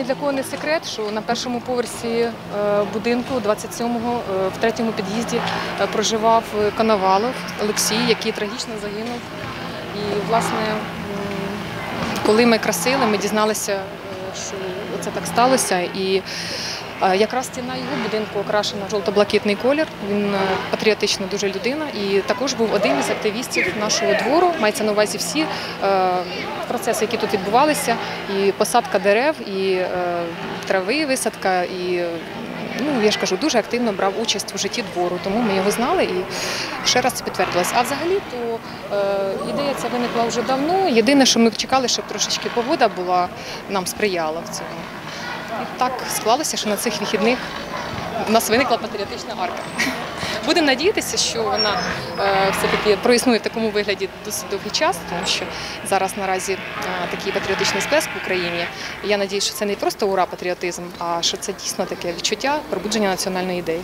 Ні для кого не секрет, що на першому поверсі е, будинку, 27-го, е, в третьому під'їзді е, проживав Коновалов Олексій, який трагічно загинув. І, власне, коли ми красили, ми дізналися, що це так сталося. І якраз стіна його будинку окрашена в жовто-блакитний колір. Він е, патріотична дуже людина і також був один із активістів нашого двору. Мається на увазі всі е, процеси, які тут відбувалися, і посадка дерев, і е, трави, висадка, і е, ну я ж кажу, дуже активно брав участь у житті двору. Тому ми його знали і ще раз це підтвердилось. А взагалі то е, ідея ця виникла вже давно. Єдине, що ми чекали, щоб трошечки погода була нам сприяла в цьому. Так склалося, що на цих вихідних у нас виникла патріотична арка. Будемо надіятися, що вона е, все-таки проіснує в такому вигляді досить довгий час, тому що зараз наразі е, такий патріотичний сплеск в Україні. Я надію, що це не просто ура патріотизм, а що це дійсно таке відчуття пробудження національної ідеї.